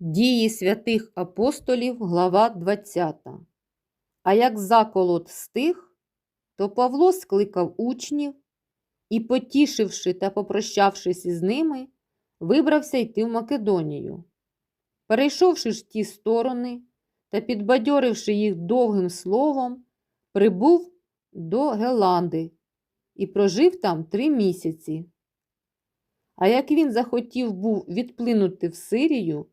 Дії святих апостолів, глава 20. А як заколот стих, то Павло скликав учнів і, потішивши та попрощавшись із ними, вибрався йти в Македонію. Перейшовши ж ті сторони та підбадьоривши їх довгим словом, прибув до Геланди і прожив там три місяці. А як він захотів був відплинути в Сирію,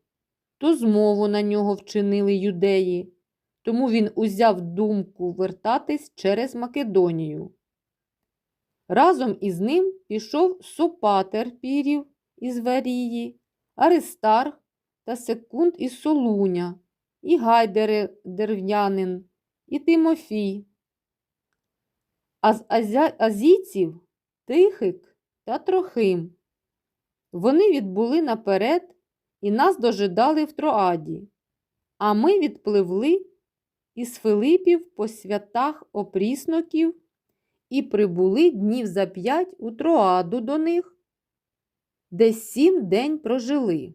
то змову на нього вчинили юдеї, тому він узяв думку вертатись через Македонію. Разом із ним пішов Сопатер Пірів із Варії, Аристарх та Секунд із Солуня, і Гайдер Дерв'янин, і Тимофій. А з азя... азійців Тихик та Трохим. Вони відбули наперед і нас дожидали в Троаді, а ми відпливли із Филипів по святах опрісноків і прибули днів за п'ять у Троаду до них, де сім день прожили.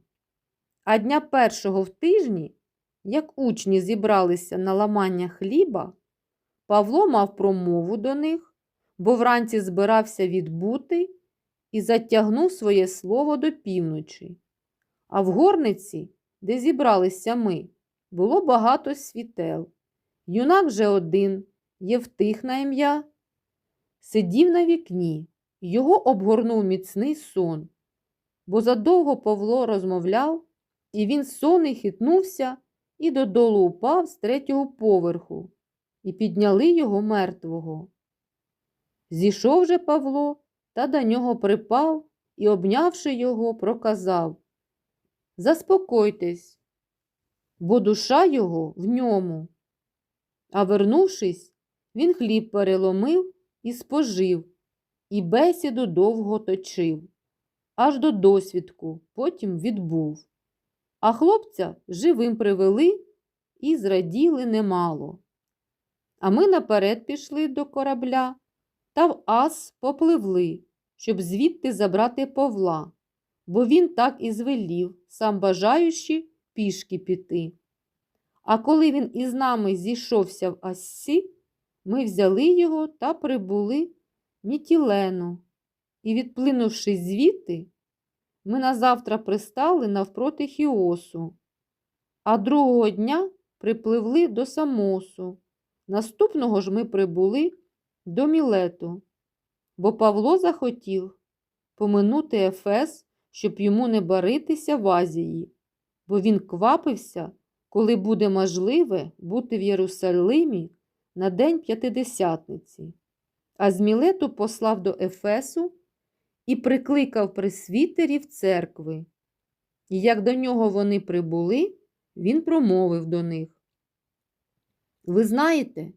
А дня першого в тижні, як учні зібралися на ламання хліба, Павло мав промову до них, бо вранці збирався відбути і затягнув своє слово до півночі. А в горниці, де зібралися ми, було багато світел. Юнак же один, Євтих на ім'я, сидів на вікні, його обгорнув міцний сон, бо задовго Павло розмовляв, і він сонний хитнувся і додолу упав з третього поверху, і підняли його мертвого. Зійшов же Павло та до нього припав і, обнявши його, проказав Заспокойтесь, бо душа його в ньому. А вернувшись, він хліб переломив і спожив, і бесіду довго точив, аж до досвідку, потім відбув. А хлопця живим привели і зраділи немало. А ми наперед пішли до корабля та в ас попливли, щоб звідти забрати Павла, бо він так і звелів, сам бажаючи пішки піти. А коли він із нами зійшовся в Ассі, ми взяли його та прибули Мітілену. І, відплинувши звідти, ми назавтра пристали навпроти Хіосу, а другого дня припливли до Самосу. Наступного ж ми прибули до Мілету, бо Павло захотів поминути Ефес, щоб йому не баритися в Азії, бо він квапився, коли буде можливе бути в Єрусалимі на День П'ятидесятниці. А з Мілету послав до Ефесу і прикликав присвітерів церкви. І як до нього вони прибули, він промовив до них. Ви знаєте,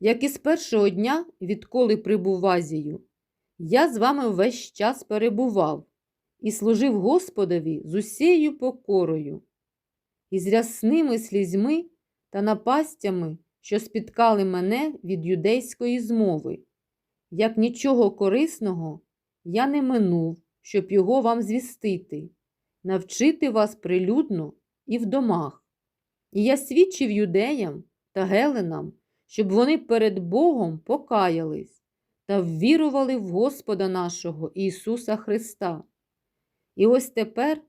як і з першого дня, відколи прибув в Азію, я з вами весь час перебував і служив Господові з усією покорою, і з рясними слізьми та напастями, що спіткали мене від юдейської змови. Як нічого корисного я не минув, щоб його вам звістити, навчити вас прилюдно і в домах. І я свідчив юдеям та геленам, щоб вони перед Богом покаялись та ввірували в Господа нашого Ісуса Христа. І ось тепер,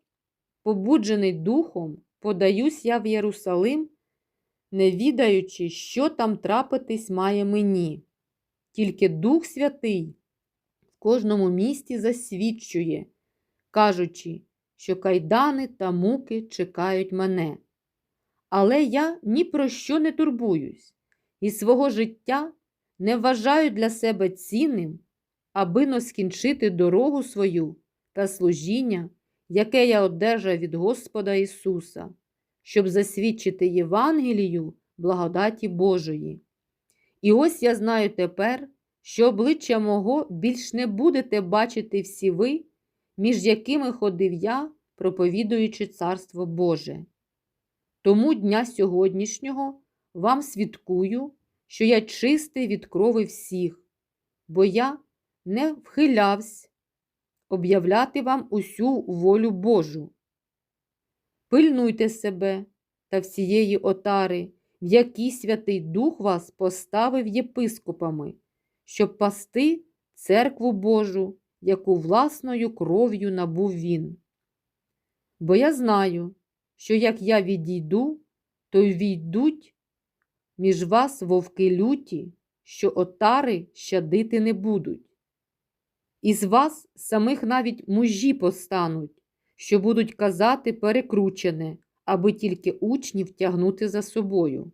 побуджений Духом, подаюсь я в Єрусалим, не відаючи, що там трапитись має мені. Тільки Дух Святий в кожному місті засвідчує, кажучи, що кайдани та муки чекають мене. Але я ні про що не турбуюсь і свого життя не вважаю для себе цінним, аби но скінчити дорогу свою та служіння, яке я одержав від Господа Ісуса, щоб засвідчити Євангелію благодаті Божої. І ось я знаю тепер, що обличчя мого більш не будете бачити всі ви, між якими ходив я, проповідуючи Царство Боже. Тому дня сьогоднішнього вам свідкую, що я чистий від крови всіх, бо я не вхилявсь об'являти вам усю волю Божу. Пильнуйте себе та всієї отари, в якій Святий Дух вас поставив єпископами, щоб пасти церкву Божу, яку власною кров'ю набув він. Бо я знаю, що як я відійду, то й війдуть між вас вовки люті, що отари щадити не будуть. Із вас самих навіть мужі постануть, що будуть казати перекручене, аби тільки учнів тягнути за собою.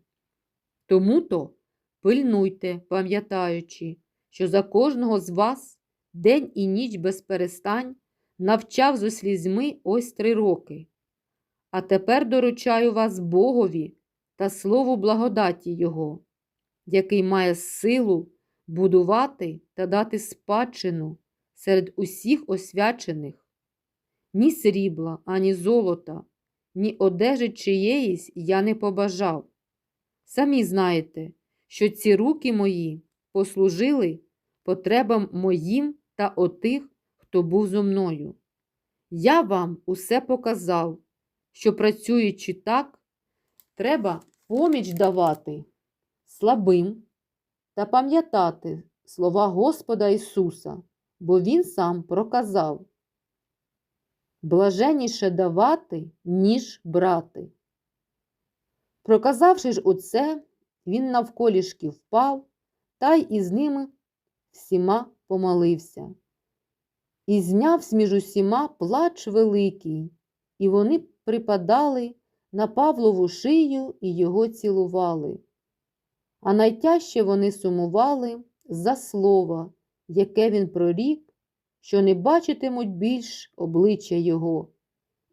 Тому то пильнуйте, пам'ятаючи, що за кожного з вас день і ніч без перестань навчав зо слізьми ось три роки. А тепер доручаю вас Богові та слову благодаті Його, який має силу будувати та дати спадщину серед усіх освячених. Ні срібла, ані золота, ні одежі чиєїсь я не побажав. Самі знаєте, що ці руки мої послужили потребам моїм та отих, хто був зо мною. Я вам усе показав, що працюючи так, треба поміч давати слабим та пам'ятати слова Господа Ісуса, бо Він сам проказав блаженіше давати, ніж брати. Проказавши ж оце, він навколішки впав та й із ними всіма помолився. І зняв між усіма плач великий, і вони припадали на Павлову шию і його цілували. А найтяжче вони сумували за слово, яке він прорік, що не бачитимуть більш обличчя його,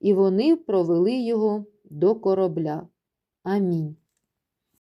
і вони провели його до корабля. Амінь.